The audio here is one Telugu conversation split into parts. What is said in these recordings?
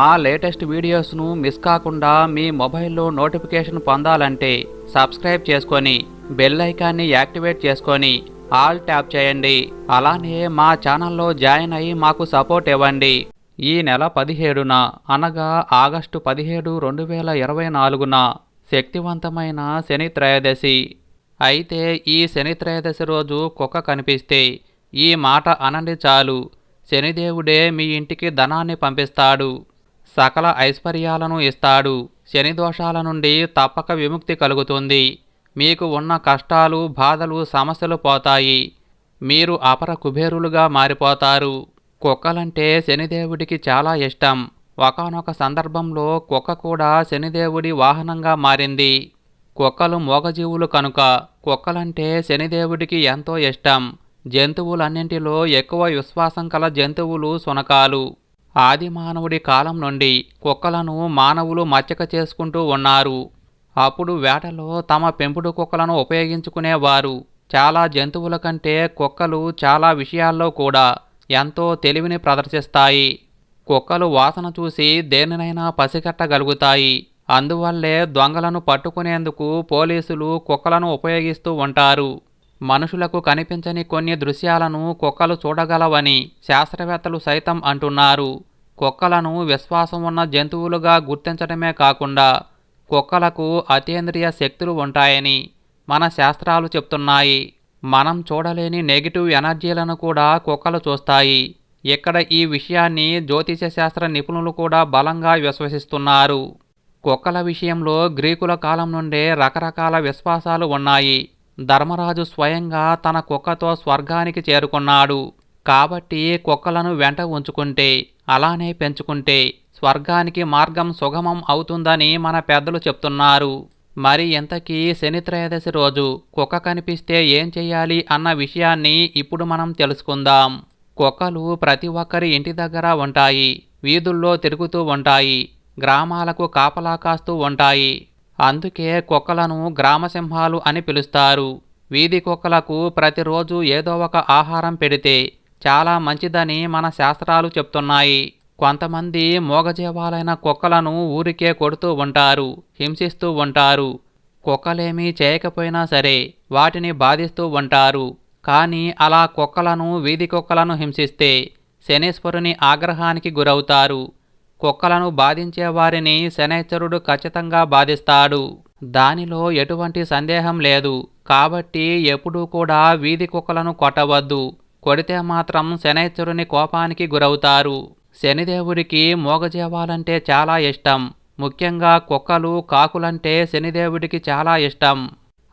మా లేటెస్ట్ వీడియోస్ను మిస్ కాకుండా మీ మొబైల్లో నోటిఫికేషన్ పొందాలంటే సబ్స్క్రైబ్ చేసుకొని బెల్ ఐకాన్ని యాక్టివేట్ చేసుకొని ఆల్ ట్యాప్ చేయండి. అలానే మా ఛానల్లో జాయిన్ అయ్యి మాకు సపోర్ట్ ఇవ్వండి. ఈ నెల పదిహేడున అనగా ఆగస్టు పదిహేడు రెండు వేల ఇరవై నాలుగున శక్తివంతమైన శని త్రయోదశి. అయితే ఈ శని త్రయోదశి రోజు కుక్క కనిపిస్తే ఈ మాట అనండి చాలు. శనిదేవుడే మీ ఇంటికి ధనాన్ని పంపిస్తాడు. సకల ఐశ్వర్యాలను ఇస్తాడు. శని దోషాల నుండి తప్పక విముక్తి కలుగుతుంది. మీకు ఉన్న కష్టాలు బాధలు సమస్యలు పోతాయి. మీరు అపర కుబేరులుగా మారిపోతారు. కుక్కలంటే శనిదేవుడికి చాలా ఇష్టం. ఒకానొక సందర్భంలో కుక్క కూడా శనిదేవుడి వాహనంగా మారింది. కుక్కలు మోగజీవులు కనుక కుక్కలంటే శనిదేవుడికి ఎంతో ఇష్టం. జంతువులన్నింటిలో ఎక్కువ విశ్వాసం కల జంతువులు సునకాలు ఆది మానవుడి కాలం నుండి కుక్కలను మానవులు మచ్చక చేసుకుంటూ ఉన్నారు. అప్పుడు వేటలో తమ పెంపుడు కుక్కలను ఉపయోగించుకునేవారు చాలా జంతువుల కంటే కుక్కలు చాలా విషయాల్లో కూడా ఎంతో తెలివిని ప్రదర్శిస్తాయి. కుక్కలు వాసన చూసి దేనినైనా పసిగట్టగలుగుతాయి. అందువల్లే దొంగలను పట్టుకునేందుకు పోలీసులు కుక్కలను ఉపయోగిస్తూ ఉంటారు. మనుషులకు కనిపించని కొన్ని దృశ్యాలను కుక్కలు చూడగలవని శాస్త్రవేత్తలు సైతం అంటున్నారు. కుక్కలను విశ్వాసం ఉన్న జంతువులుగా గుర్తించడమే కాకుండా కుక్కలకు అతీంద్రియ శక్తులు ఉంటాయని మన శాస్త్రాలు చెప్తున్నాయి. మనం చూడలేని నెగిటివ్ ఎనర్జీలను కూడా కుక్కలు చూస్తాయి. ఇక్కడ ఈ విషయాన్ని జ్యోతిష శాస్త్ర నిపుణులు కూడా బలంగా విశ్వసిస్తున్నారు. కుక్కల విషయంలో గ్రీకుల కాలం నుండే రకరకాల విశ్వాసాలు ఉన్నాయి. ధర్మరాజు స్వయంగా తన కుక్కతో స్వర్గానికి చేరుకున్నాడు. కాబట్టి కుక్కలను వెంట ఉంచుకుంటే అలానే పెంచుకుంటే స్వర్గానికి మార్గం సుగమం అవుతుందని మన పెద్దలు చెప్తున్నారు. మరి ఇంతకీ శని త్రయోదశి రోజు కుక్క కనిపిస్తే ఏం చెయ్యాలి అన్న విషయాన్ని ఇప్పుడు మనం తెలుసుకుందాం. కుక్కలు ప్రతి ఒక్కరి ఇంటి దగ్గర ఉంటాయి వీధుల్లో తిరుగుతూ ఉంటాయి గ్రామాలకు కాపలా కాస్తూ ఉంటాయి. అందుకే కుక్కలను గ్రామసింహాలు అని పిలుస్తారు. వీధి కుక్కలకు ప్రతిరోజు ఏదో ఒక ఆహారం పెడితే చాలా మంచిదని మన శాస్త్రాలు చెప్తున్నాయి. కొంతమంది మోగజీవాలైన కుక్కలను ఊరికే కొడుతూ ఉంటారు హింసిస్తూ ఉంటారు. కుక్కలేమీ చేయకపోయినా సరే వాటిని బాధిస్తూ ఉంటారు. కానీ అలా కుక్కలను వీధి కుక్కలను హింసిస్తే శనీశ్వరుని ఆగ్రహానికి గురవుతారు. కుక్కలను బాధించే వారిని శనైశ్వరుడు ఖచ్చితంగా బాధిస్తాడు. దానిలో ఎటువంటి సందేహం లేదు. కాబట్టి ఎప్పుడూ కూడా వీధి కుక్కలను కొట్టవద్దు. కొడితే మాత్రం శనైశ్వరుని కోపానికి గురవుతారు. శనిదేవుడికి మోగజీవాలంటే చాలా ఇష్టం. ముఖ్యంగా కుక్కలు కాకులంటే శనిదేవుడికి చాలా ఇష్టం.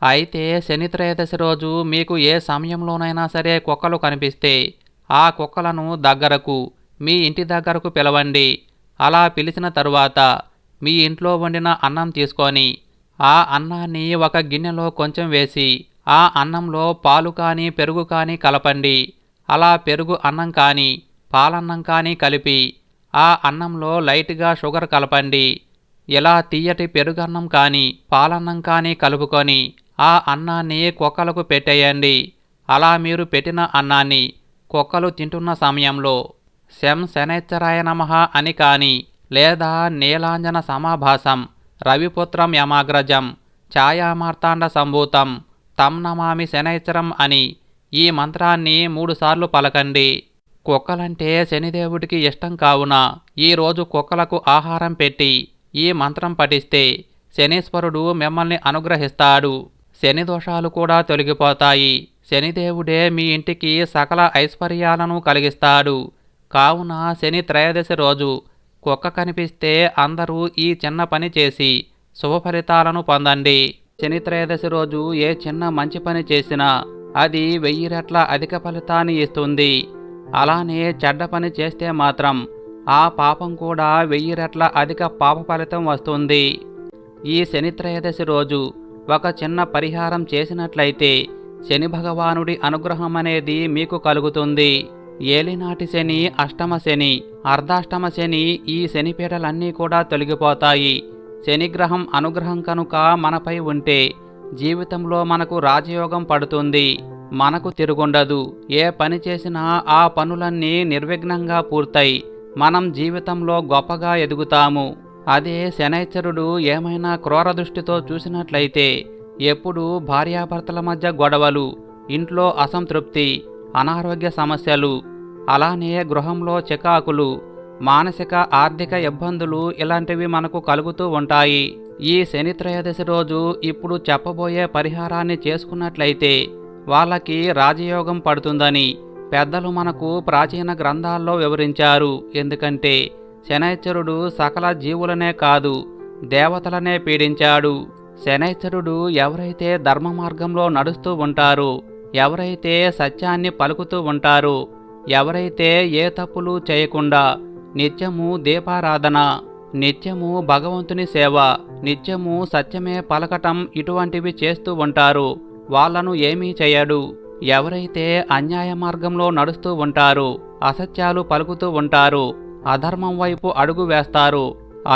అయితే శని త్రయోదశి రోజు మీకు ఏ సమయంలోనైనా సరే కుక్కలు కనిపిస్తే ఆ కుక్కలను దగ్గరకు మీ ఇంటి దగ్గరకు పిలవండి. అలా పిలిచిన తరువాత మీ ఇంట్లో వండిన అన్నం తీసుకొని ఆ అన్నాన్ని ఒక గిన్నెలో కొంచెం వేసి ఆ అన్నంలో పాలు కానీ పెరుగు కానీ కలపండి. అలా పెరుగు అన్నం కానీ పాలన్నం కానీ కలిపి ఆ అన్నంలో లైట్గా షుగర్ కలపండి. ఇలా తీయటి పెరుగన్నం కానీ పాలన్నం కానీ కలుపుకొని ఆ అన్నాన్ని కుక్కలకు పెట్టేయండి. అలా మీరు పెట్టిన అన్నాన్ని కుక్కలు తింటున్న సమయంలో శం శనైశ్చరాయ నమః అని కాని లేదా నీలాంజన సమాభాసం రవిపుత్రం యమాగ్రజం ఛాయామార్తాండ సంభూతం తం నమామి శనైశ్చరం అని ఈ మంత్రాన్ని మూడుసార్లు పలకండి. కుక్కలంటే శనిదేవుడికి ఇష్టం కావున ఈరోజు కుక్కలకు ఆహారం పెట్టి ఈ మంత్రం పఠిస్తే శనీశ్వరుడు మిమ్మల్ని అనుగ్రహిస్తాడు. శని దోషాలు కూడా తొలగిపోతాయి. శనిదేవుడే మీ ఇంటికి సకల ఐశ్వర్యాలను కలిగిస్తాడు. కావున శని త్రయోదశి రోజు కుక్క కనిపిస్తే అందరూ ఈ చిన్న పని చేసి శుభ ఫలితాలను పొందండి. శని త్రయోదశి రోజు ఏ చిన్న మంచి పని చేసినా అది వెయ్యి రెట్ల అధిక ఫలితాన్ని ఇస్తుంది. అలానే చెడ్డ పని చేస్తే మాత్రం ఆ పాపం కూడా వెయ్యి రెట్ల అధిక పాప ఫలితం వస్తుంది. ఈ శని త్రయోదశి రోజు ఒక చిన్న పరిహారం చేసినట్లయితే శని భగవానుడి అనుగ్రహం అనేది మీకు కలుగుతుంది. ఏలినాటి శని అష్టమ శని అర్ధాష్టమ శని ఈ శనిపీటలన్నీ కూడా తొలగిపోతాయి. శనిగ్రహం అనుగ్రహం కనుక మనపై ఉంటే జీవితంలో మనకు రాజయోగం పడుతుంది మనకు తిరుగుండదు. ఏ పని చేసినా ఆ పనులన్నీ నిర్విఘ్నంగా పూర్తయి మనం జీవితంలో గొప్పగా ఎదుగుతాము. అదే శనైశ్వరుడు ఏమైనా క్రూర దృష్టితో చూసినట్లయితే ఎప్పుడూ భార్యాభర్తల మధ్య గొడవలు ఇంట్లో అసంతృప్తి అనారోగ్య సమస్యలు అలానే గృహంలో చికాకులు మానసిక ఆర్థిక ఇబ్బందులు ఇలాంటివి మనకు కలుగుతూ ఉంటాయి. ఈ శని త్రయోదశి రోజు ఇప్పుడు చెప్పబోయే పరిహారాన్ని చేసుకున్నట్లయితే వాళ్ళకి రాజయోగం పడుతుందని పెద్దలు మనకు ప్రాచీన గ్రంథాల్లో వివరించారు. ఎందుకంటే శనైశ్వరుడు సకల జీవులనే కాదు దేవతలనే పీడించాడు. శనైశ్వరుడు ఎవరైతే ధర్మ మార్గంలో నడుస్తూ ఉంటారో ఎవరైతే సత్యాన్ని పలుకుతూ ఉంటారో ఎవరైతే ఏ తప్పులు చేయకుండా నిత్యము దీపారాధన నిత్యము భగవంతుని సేవ నిత్యము సత్యమే పలకటం ఇటువంటివి చేస్తూ ఉంటారు వాళ్ళను ఏమీ చేయడు. ఎవరైతే అన్యాయ మార్గంలో నడుస్తూ ఉంటారు అసత్యాలు పలుకుతూ ఉంటారు అధర్మం వైపు అడుగు వేస్తారు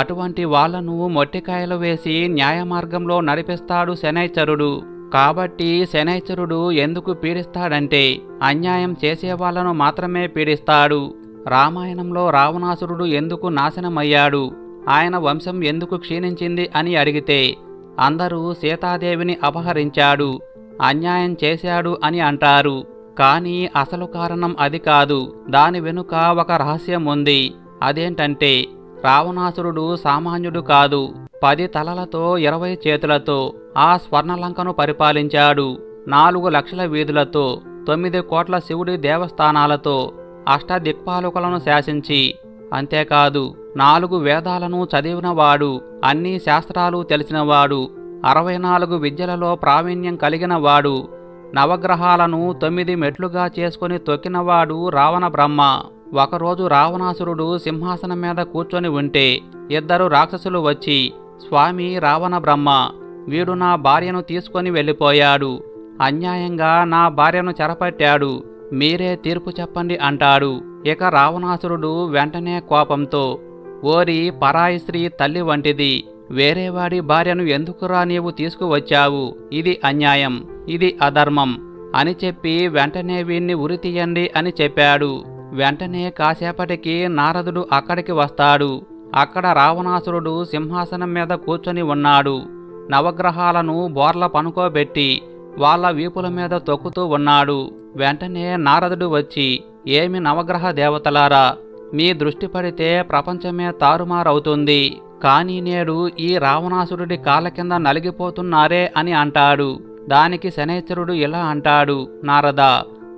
అటువంటి వాళ్ళను మొట్టికాయలు వేసి న్యాయ మార్గంలో నడిపిస్తాడు శనైచరుడు. కాబట్టి శనైశ్వరుడు ఎందుకు పీడిస్తాడంటే అన్యాయం చేసే వాళ్ళను మాత్రమే పీడిస్తాడు. రామాయణంలో రావణాసురుడు ఎందుకు నాశనమయ్యాడు? ఆయన వంశం ఎందుకు క్షీణించింది అని అడిగితే అందరూ సీతాదేవిని అపహరించాడు అన్యాయం చేశాడు అని అంటారు. కానీ అసలు కారణం అది కాదు. దాని వెనుక ఒక రహస్యం ఉంది. అదేంటంటే రావణాసురుడు సామాన్యుడు కాదు. పది తలలతో ఇరవై చేతులతో ఆ స్వర్ణలంకను పరిపాలించాడు. నాలుగు లక్షల వీధులతో తొమ్మిది కోట్ల శివుడి దేవస్థానాలతో అష్టదిక్పాలకులను శాసించి అంతేకాదు నాలుగు వేదాలను చదివినవాడు అన్ని శాస్త్రాలు తెలిసినవాడు అరవై నాలుగు విద్యలలో ప్రావీణ్యం కలిగినవాడు నవగ్రహాలను తొమ్మిది మెట్లుగా చేసుకుని తొక్కినవాడు రావణ బ్రహ్మ. ఒకరోజు రావణాసురుడు సింహాసనం మీద కూర్చొని ఉంటే ఇద్దరు రాక్షసులు వచ్చి స్వామి రావణ బ్రహ్మ వీడు నా భార్యను తీసుకొని వెళ్ళిపోయాడు. అన్యాయంగా నా భార్యను చెరపట్టాడు. మీరే తీర్పు చెప్పండి అంటాడు. ఇక రావణాసురుడు వెంటనే కోపంతో ఓరి పరాయి స్త్రీ తల్లి వంటిది వేరేవాడి భార్యను ఎందుకురా నీవు తీసుకువచ్చావు? ఇది అన్యాయం ఇది అధర్మం అని చెప్పి వెంటనే వీణ్ణి ఉరితీయండి అని చెప్పాడు. వెంటనే కాసేపటికి నారదుడు అక్కడికి వస్తాడు. అక్కడ రావణాసురుడు సింహాసనం మీద కూర్చొని ఉన్నాడు. నవగ్రహాలను బోర్ల పనుకోబెట్టి వాళ్ళ వీపుల మీద తొక్కుతూ ఉన్నాడు. వెంటనే నారదుడు వచ్చి ఏమి నవగ్రహ దేవతలారా మీ దృష్టి పడితే ప్రపంచమే తారుమారవుతుంది. కానీ నేడు ఈ రావణాసురుడి కాళ్ళ కింద నలిగిపోతున్నారే అని అంటాడు. దానికి శనేశ్వరుడు ఇలా అంటాడు నారద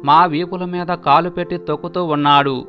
మా వీపుల మీద కాలు పెట్టి తొక్కుతూ ఉన్నాడు.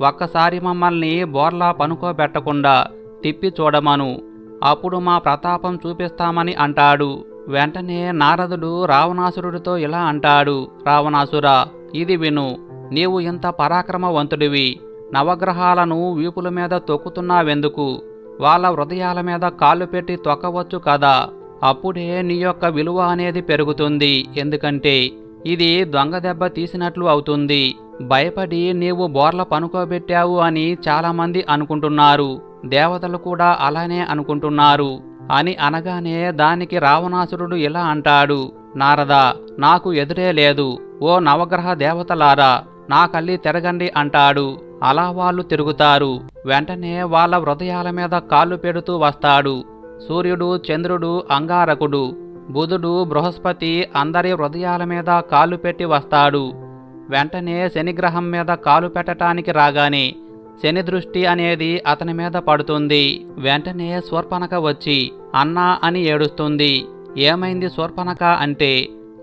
ఒక్కసారి మమ్మల్ని బోర్లా పనుకోబెట్టకుండా తిప్పి చూడమను. అప్పుడు మా ప్రతాపం చూపిస్తామని అంటాడు. వెంటనే నారదుడు రావణాసురుడితో ఇలా అంటాడు రావణాసురా ఇది విను. నీవు ఇంత పరాక్రమవంతుడివి. నవగ్రహాలను వీపుల మీద తొక్కుతున్నావెందుకు? వాళ్ళ హృదయాల మీద కాళ్ళు పెట్టి తొక్కవచ్చు కదా. అప్పుడే నీ యొక్క విలువ అనేది పెరుగుతుంది. ఎందుకంటే ఇది దొంగ దెబ్బ తీసినట్లు అవుతుంది. భయపడి నీవు బోర్ల పనుకోబెట్టావు అని చాలామంది అనుకుంటున్నారు. దేవతలు కూడా అలానే అనుకుంటున్నారు. అని అనగానే దానికి రావణాసురుడు ఇలా అంటాడు. నారదా నాకు ఎదురే లేదు. ఓ నవగ్రహ దేవతలారా నా కళ్ళి తిరగండి అంటాడు. అలా వాళ్ళు తిరుగుతారు. వెంటనే వాళ్ళ హృదయాల మీద కాళ్ళు పెడుతూ వస్తాడు. సూర్యుడు చంద్రుడు అంగారకుడు. బుధుడు బృహస్పతి అందరి హృదయాల మీద కాలు పెట్టి వస్తాడు. వెంటనే శనిగ్రహం మీద కాలు పెట్టటానికి రాగానే శని దృష్టి అనేది అతని మీద పడుతుంది. వెంటనే శూర్పణక వచ్చి అన్నా అని ఏడుస్తుంది. ఏమైంది శూర్పణక అంటే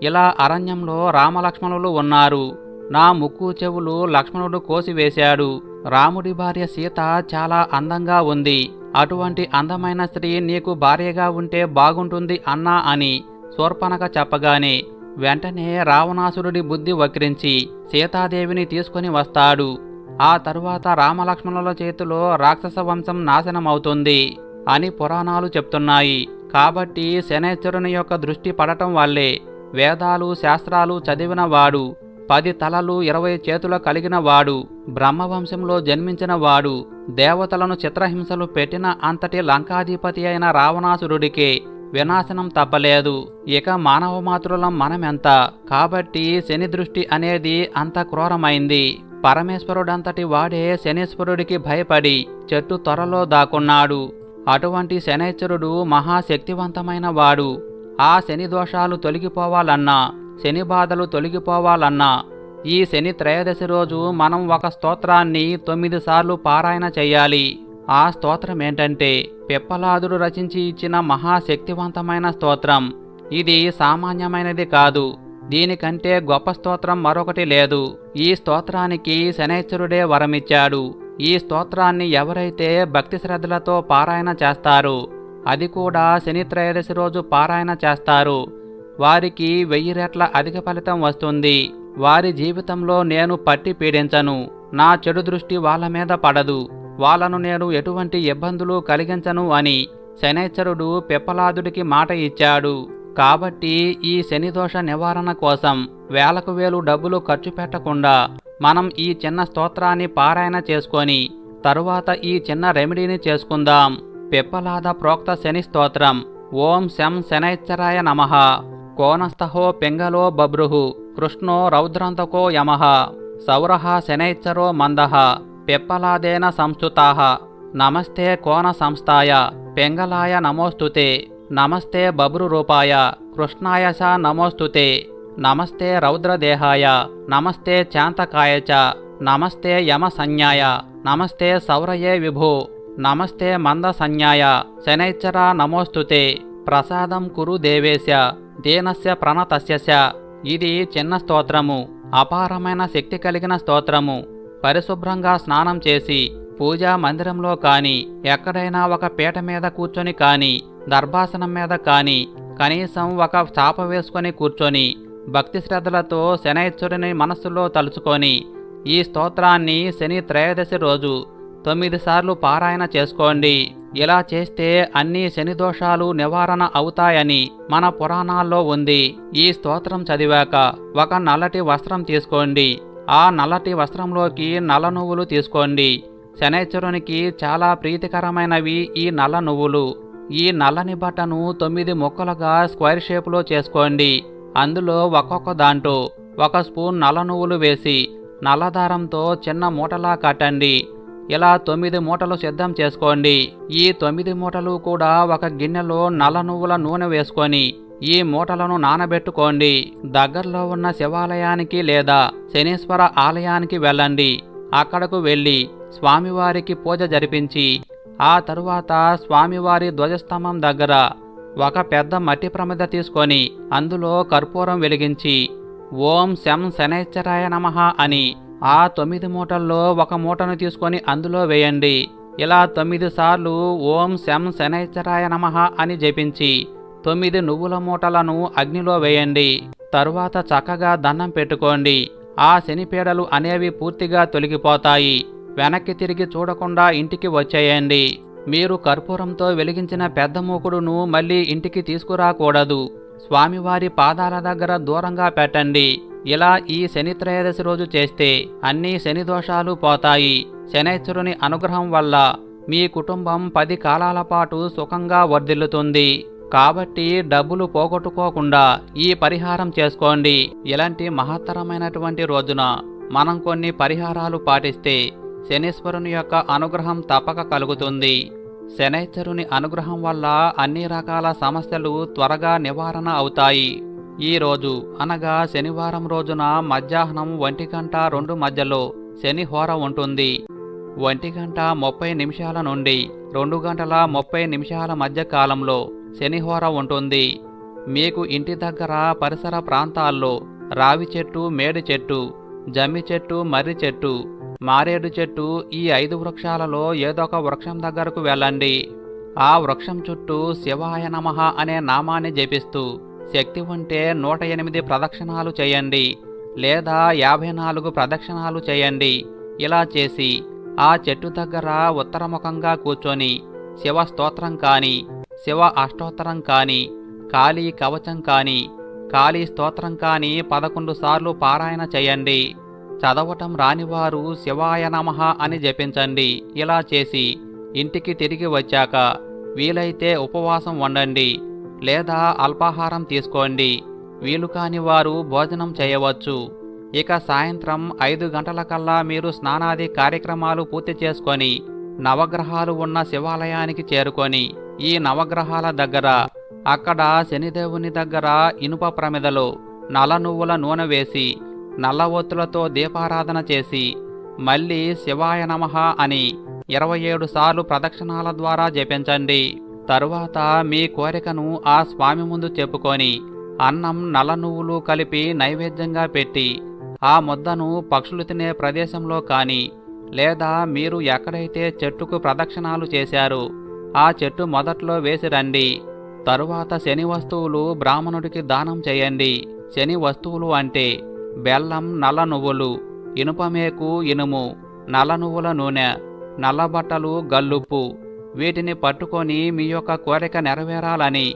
ఇలా అరణ్యంలో రామలక్ష్మణులు ఉన్నారు. నా ముక్కు చెవులు లక్ష్మణుడు కోసివేశాడు. రాముడి భార్య సీత చాలా అందంగా ఉంది. అటువంటి అందమైన స్త్రీ నీకు భార్యగా ఉంటే బాగుంటుంది అన్నా అని శూర్పణక చెప్పగానే వెంటనే రావణాసురుడి బుద్ధి వక్రించి సీతాదేవిని తీసుకొని వస్తాడు. ఆ తరువాత రామలక్ష్మణుల చేతిలో రాక్షస వంశం నాశనమవుతుంది అని పురాణాలు చెప్తున్నాయి. కాబట్టి శనేశ్వరుని యొక్క దృష్టి పడటం వల్లే వేదాలు శాస్త్రాలు చదివిన వాడు పది తలలు ఇరవై చేతుల కలిగిన వాడు బ్రహ్మవంశంలో జన్మించిన వాడు దేవతలను చిత్రహింసలు పెట్టిన అంతటి లంకాధిపతి అయిన రావణాసురుడికే వినాశనం తప్పలేదు. ఇక మానవ మాతృలం మనమెంత? కాబట్టి శని దృష్టి అనేది అంత క్రూరమైంది. పరమేశ్వరుడంతటి వాడే శనీశ్వరుడికి భయపడి చెట్టు త్వరలో దాక్కున్నాడు. అటువంటి శనైశ్వరుడు మహాశక్తివంతమైన వాడు. ఆ శని దోషాలు తొలగిపోవాలన్నా శని బాధలు తొలగిపోవాలన్నా ఈ శని త్రయోదశి రోజు మనం ఒక స్తోత్రాన్ని తొమ్మిది సార్లు పారాయణ చెయ్యాలి ఆ స్తోత్రం ఏంటంటే పిప్పలాదుడు రచించి ఇచ్చిన మహాశక్తివంతమైన స్తోత్రం. ఇది సామాన్యమైనది కాదు. దీనికంటే గొప్ప స్తోత్రం మరొకటి లేదు. ఈ స్తోత్రానికి శనైశ్వరుడే వరమిచ్చాడు. ఈ స్తోత్రాన్ని ఎవరైతే భక్తి శ్రద్ధలతో పారాయణ చేస్తారు అది కూడా శని త్రయోదశి రోజు పారాయణ చేస్తారు. వారికి వెయ్యి రెట్ల అధిక ఫలితం వస్తుంది. వారి జీవితంలో నేను పట్టి పీడించను. నా చెడు దృష్టి వాళ్ళ మీద పడదు. వాళ్ళను నేను ఎటువంటి ఇబ్బందులు కలిగించను అని శనైశ్వరుడు పిప్పలాదుడికి మాట ఇచ్చాడు. కాబట్టి ఈ శనిదోష నివారణ కోసం వేలకు వేలు డబ్బులు ఖర్చు పెట్టకుండా మనం ఈ చిన్న స్తోత్రాన్ని పారాయణ చేసుకొని తరువాత ఈ చిన్న రెమెడీని చేసుకుందాం. పిప్పలాద ప్రోక్త శని స్తోత్రం. ఓం శం శనైశ్చరాయ నమః. కోనస్థహో పింగలో బభ్రుహు కృష్ణో రౌద్రంతకో యమ సౌర శనైశ్చరో మంద పిప్పలాదేన సంస్థుతా నమస్తే కోన సంస్థాయ పింగళాయ నమోస్తుతే నమస్తే బభ్రు రూపాయ కృష్ణాయ చ నమోస్తుతే నమస్తే రౌద్రదేహాయ నమస్తే చాంతకాయ చ నమస్తే యమ సంజ్ఞాయ నమస్తే సౌరయే విభు నమస్తే మంద సంజ్ఞాయ శనైశ్చర నమోస్తుతే ప్రసాదం కురు దేవేశ దీనస్య ప్రణతస్య ఇది చిన్న స్తోత్రము అపారమైన శక్తి కలిగిన స్తోత్రము. పరిశుభ్రంగా స్నానం చేసి పూజా మందిరంలో కాని ఎక్కడైనా ఒక పీట మీద కూర్చొని కాని దర్భాసనం మీద కాని కనీసం ఒక చాప వేసుకొని కూర్చొని భక్తి శ్రద్ధలతో శనైశ్వరుని మనస్సులో తలుచుకొని ఈ స్తోత్రాన్ని శని త్రయోదశి రోజు తొమ్మిది సార్లు పారాయణ చేసుకోండి. ఇలా చేస్తే అన్ని శని దోషాలు నివారణ అవుతాయని మన పురాణాల్లో ఉంది. ఈ స్తోత్రం చదివాక ఒక నల్లటి వస్త్రం తీసుకోండి. ఆ నల్లటి వస్త్రంలోకి నల్ల నువ్వులు తీసుకోండి. శనైశ్వరునికి చాలా ప్రీతికరమైనవి ఈ నల్ల నువ్వులు. ఈ నల్లని బట్టను తొమ్మిది ముక్కలుగా స్క్వేర్ షేప్లో చేసుకోండి. అందులో ఒక్కొక్క దాంట్లో ఒక స్పూన్ నల్ల నువ్వులు వేసి నల్లదారంతో చిన్న మూటలా కట్టండి ఇలా తొమ్మిది మూటలు సిద్ధం చేసుకోండి. ఈ తొమ్మిది మూటలు కూడా ఒక గిన్నెలో నల్ల నువ్వుల నూనె వేసుకొని ఈ మూటలను నానబెట్టుకోండి. దగ్గరలో ఉన్న శివాలయానికి లేదా శనీశ్వర ఆలయానికి వెళ్ళండి. అక్కడకు వెళ్ళి స్వామివారికి పూజ జరిపించి ఆ తరువాత స్వామివారి ధ్వజస్తంభం దగ్గర ఒక పెద్ద మట్టి ప్రమిద తీసుకొని అందులో కర్పూరం వెలిగించి ఓం శం శనైశ్చరాయ నమః అని ఆ తొమ్మిది మూటల్లో ఒక మూటను తీసుకొని అందులో వేయండి. ఇలా తొమ్మిది సార్లు ఓం శం శనైశ్వరాయ నమః అని జపించి తొమ్మిది నువ్వుల మూటలను అగ్నిలో వేయండి. తరువాత చక్కగా దండం పెట్టుకోండి. ఆ శనిపీడలు అనేవి పూర్తిగా తొలగిపోతాయి. వెనక్కి తిరిగి చూడకుండా ఇంటికి వచ్చేయండి. మీరు కర్పూరంతో వెలిగించిన పెద్ద మూకుడును మళ్ళీ ఇంటికి తీసుకురాకూడదు. స్వామివారి పాదాల దగ్గర దూరంగా పెట్టండి. ఇలా ఈ శని త్రయోదశి రోజు చేస్తే అన్ని శని దోషాలు పోతాయి. శనైశ్వరుని అనుగ్రహం వల్ల మీ కుటుంబం పది కాలాల పాటు సుఖంగా వర్ధిల్లుతుంది. కాబట్టి డబ్బులు పోగొట్టుకోకుండా ఈ పరిహారం చేసుకోండి. ఇలాంటి మహత్తరమైనటువంటి రోజున మనం కొన్ని పరిహారాలు పాటిస్తే శనీశ్వరుని యొక్క అనుగ్రహం తప్పక కలుగుతుంది. శనైశ్వరుని అనుగ్రహం వల్ల అన్ని రకాల సమస్యలు త్వరగా నివారణ అవుతాయి. ఈ రోజు అనగా శనివారం రోజున మధ్యాహ్నం ఒంటి గంట రెండు మధ్యలో శని హోర ఉంటుంది. ఒంటి గంట ముప్పై నిమిషాల నుండి రెండు గంటల ముప్పై నిమిషాల మధ్య కాలంలో శనిహోర ఉంటుంది. మీకు ఇంటి దగ్గర పరిసర ప్రాంతాల్లో రావి చెట్టు మేడి చెట్టు జమ్మి చెట్టు మర్రి చెట్టు మారేడు చెట్టు ఈ ఐదు వృక్షాలలో ఏదో ఒక వృక్షం దగ్గరకు వెళ్ళండి. ఆ వృక్షం చుట్టూ శివాయ నమః అనే నామాన్ని జపిస్తూ శక్తి ఉంటే నూట ఎనిమిది ప్రదక్షిణాలు చేయండి. లేదా యాభై నాలుగు ప్రదక్షిణాలు చేయండి. ఇలా చేసి ఆ చెట్టు దగ్గర ఉత్తరముఖంగా కూర్చొని శివ స్తోత్రం కాని శివ అష్టోత్తరం కాని కాళీ కవచం కాని కాళీ స్తోత్రం కాని పదకొండు సార్లు పారాయణ చేయండి. చదవటం రానివారు శివాయ నమః అని జపించండి. ఇలా చేసి ఇంటికి తిరిగి వచ్చాక వీలైతే ఉపవాసం వండండి. లేదా అల్పాహారం తీసుకోండి. వీలు కాని వారు భోజనం చేయవచ్చు. ఇక సాయంత్రం ఐదు గంటలకల్లా మీరు స్నానాది కార్యక్రమాలు పూర్తి చేసుకొని నవగ్రహాలు ఉన్న శివాలయానికి చేరుకొని ఈ నవగ్రహాల దగ్గర అక్కడ శనిదేవుని దగ్గర ఇనుప ప్రమిదలో నల నువ్వుల నూనె వేసి నల్ల ఒత్తులతో దీపారాధన చేసి మళ్ళీ శివాయ నమః అని ఇరవై ఏడు సార్లు ప్రదక్షిణాల ద్వారా జపించండి. తరువాత మీ కోరికను ఆ స్వామి ముందు చెప్పుకొని అన్నం నల్ల నువ్వులు కలిపి నైవేద్యంగా పెట్టి ఆ ముద్దను పక్షులు తినే ప్రదేశంలో కానీ లేదా మీరు ఎక్కడైతే చెట్టుకు ప్రదక్షిణాలు చేశారో ఆ చెట్టు మొదట్లో వేసి రండి. తరువాత శని వస్తువులు బ్రాహ్మణుడికి దానం చేయండి. శని వస్తువులు అంటే బెల్లం నల్ల నువ్వులు ఇనుపమేకు ఇనుము నల్ల నువ్వుల నూనె నల్ల బట్టలు గల్లుప్పు. వీటిని పట్టుకొని మీ యొక్క కోరిక నెరవేరాలని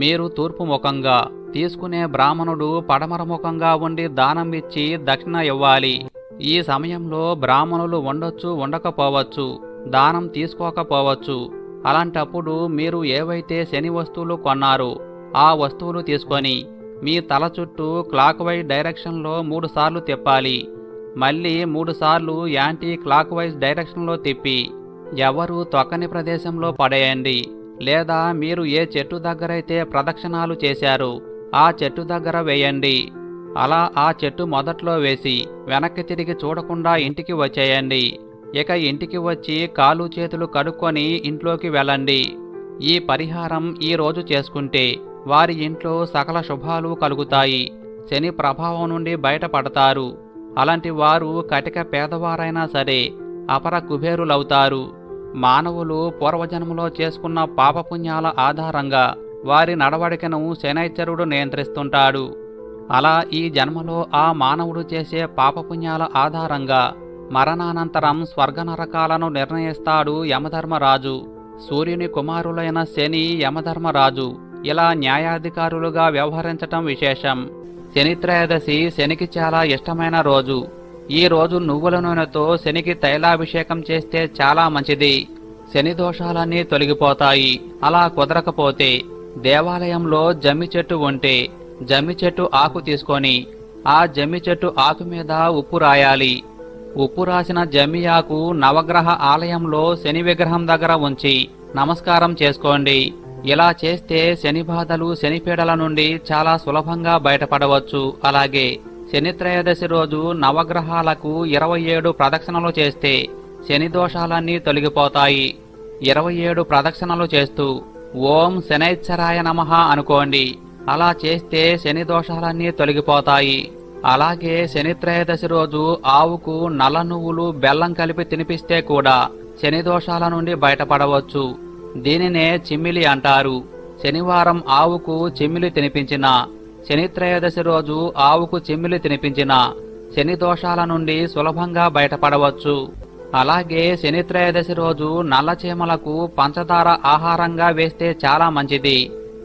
మీరు తూర్పు ముఖంగా తీసుకునే బ్రాహ్మణుడు పడమర ముఖంగా ఉండి దానం ఇచ్చి దక్షిణ ఇవ్వాలి. ఈ సమయంలో బ్రాహ్మణులు ఉండొచ్చు ఉండకపోవచ్చు దానం తీసుకోకపోవచ్చు. అలాంటప్పుడు మీరు ఏవైతే శని వస్తువులు కొన్నారో ఆ వస్తువులు తీసుకొని మీ తల చుట్టూ క్లాక్ వైజ్ డైరెక్షన్లో మూడుసార్లు తిప్పాలి. మళ్ళీ మూడు సార్లు యాంటీ క్లాక్ వైజ్ డైరెక్షన్లో తిప్పి ఎవరు తొక్కని ప్రదేశంలో పడేయండి. లేదా మీరు ఏ చెట్టు దగ్గరైతే ప్రదక్షిణాలు చేశారో ఆ చెట్టు దగ్గర వేయండి. అలా ఆ చెట్టు మొదట్లో వేసి వెనక్కి తిరిగి చూడకుండా ఇంటికి వచ్చేయండి. ఇక ఇంటికి వచ్చి కాలు చేతులు కడుక్కొని ఇంట్లోకి వెళ్ళండి. ఈ పరిహారం ఈరోజు చేసుకుంటే వారి ఇంట్లో సకల శుభాలు కలుగుతాయి. శని ప్రభావం నుండి బయటపడతారు. అలాంటి వారు కటిక పేదవారైనా సరే అపర కుబేరులవుతారు. మానవులు పూర్వజన్మలో చేసుకున్న పాపపుణ్యాల ఆధారంగా వారి నడవడికను శనైశ్వరుడు నియంత్రిస్తుంటాడు. అలా ఈ జన్మలో ఆ మానవుడు చేసే పాపపుణ్యాల ఆధారంగా మరణానంతరం స్వర్గ నరకాలను నిర్ణయిస్తాడు యమధర్మరాజు. సూర్యుని కుమారులైన శని యమధర్మరాజు. ఇలా న్యాయాధికారులుగా వ్యవహరించటం విశేషం. శనిత్రయోదశి శనికి చాలా ఇష్టమైన రోజు. ఈ రోజు నువ్వుల నూనెతో శనికి తైలాభిషేకం చేస్తే చాలా మంచిది. శని దోషాలన్నీ తొలగిపోతాయి. అలా కుదరకపోతే దేవాలయంలో జమ్మి చెట్టు ఉంటే జమ్మి చెట్టు ఆకు తీసుకొని ఆ జమ్మి చెట్టు ఆకు మీద ఉప్పు రాయాలి. ఉప్పు రాసిన జమ్మి ఆకు నవగ్రహ ఆలయంలో శని విగ్రహం దగ్గర ఉంచి నమస్కారం చేసుకోండి. ఇలా చేస్తే శని బాధలు శనిపీడల నుండి చాలా సులభంగా బయటపడవచ్చు. అలాగే శనిత్రయోదశి రోజు నవగ్రహాలకు ఇరవై ఏడు ప్రదక్షిణలు చేస్తే శని దోషాలన్నీ తొలగిపోతాయి. ఇరవై ఏడు ప్రదక్షిణలు చేస్తూ ఓం శనైశ్వరాయ నమః అనుకోండి. అలా చేస్తే శని దోషాలన్నీ తొలగిపోతాయి. అలాగే శనిత్రయోదశి రోజు ఆవుకు నల్ల నువ్వులు బెల్లం కలిపి తినిపిస్తే కూడా శని దోషాల నుండి బయటపడవచ్చు. దీనినే చిమ్మిలి అంటారు. శనివారం ఆవుకు చిమ్మిలి తినిపించిన. శనిత్రయోదశి రోజు ఆవుకు చిమ్మిలి తినిపించిన. శని దోషాల నుండి సులభంగా బయటపడవచ్చు. అలాగే శనిత్రయోదశి రోజు నల్లచీమలకు పంచదార ఆహారంగా వేస్తే చాలా మంచిది.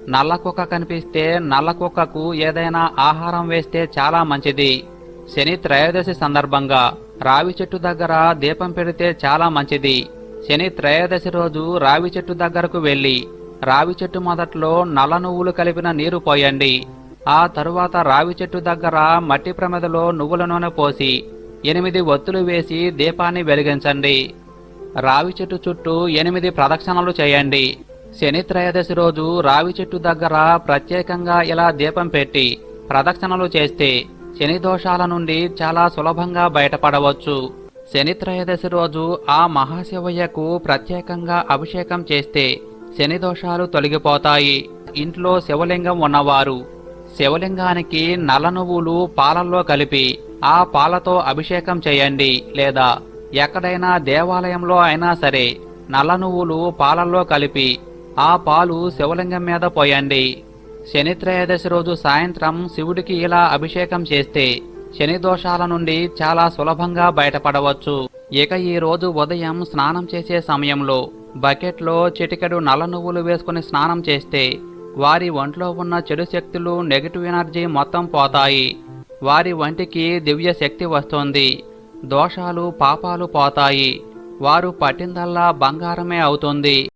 నల్ల కుక్క కనిపిస్తే నల్ల కుక్కకు ఏదైనా ఆహారం వేస్తే చాలా మంచిది. శని త్రయోదశి సందర్భంగా రావి చెట్టు దగ్గర దీపం పెడితే చాలా మంచిది. శని త్రయోదశి రోజు రావి చెట్టు దగ్గరకు వెళ్ళి రావి చెట్టు మొదట్లో నల్ల నువ్వులు కలిపిన నీరు పోయండి. ఆ తరువాత రావి చెట్టు దగ్గర మట్టి ప్రమిదలో నువ్వుల నూనె పోసి ఎనిమిది ఒత్తులు వేసి దీపాన్ని వెలిగించండి. రావి చెట్టు చుట్టూ ఎనిమిది ప్రదక్షిణలు చేయండి. శని త్రయోదశి రోజు రావి చెట్టు దగ్గర ప్రత్యేకంగా ఇలా దీపం పెట్టి ప్రదక్షిణలు చేస్తే శని దోషాల నుండి చాలా సులభంగా బయటపడవచ్చు. శనిత్రయోదశి రోజు ఆ మహాశివయ్యకు ప్రత్యేకంగా అభిషేకం చేస్తే శని దోషాలు తొలగిపోతాయి. ఇంట్లో శివలింగం ఉన్నవారు శివలింగానికి నల్ల నువ్వులు పాలల్లో కలిపి ఆ పాలతో అభిషేకం చేయండి. లేదా ఎక్కడైనా దేవాలయంలో అయినా సరే నల్ల నువ్వులు పాలల్లో కలిపి ఆ పాలు శివలింగం మీద పోయండి. శనిత్రయోదశి రోజు సాయంత్రం శివుడికి ఇలా అభిషేకం చేస్తే శని దోషాల నుండి చాలా సులభంగా బయటపడవచ్చు. ఇక ఈ రోజు ఉదయం స్నానం చేసే సమయంలో బకెట్లో చిటికెడు నల్ల నువ్వులు వేసుకుని స్నానం చేస్తే వారి ఒంట్లో ఉన్న చెడు శక్తులు నెగిటివ్ ఎనర్జీ మొత్తం పోతాయి. వారి వంటికి దివ్య శక్తి వస్తుంది. దోషాలు పాపాలు పోతాయి. వారు పట్టిందల్లా బంగారమే అవుతుంది.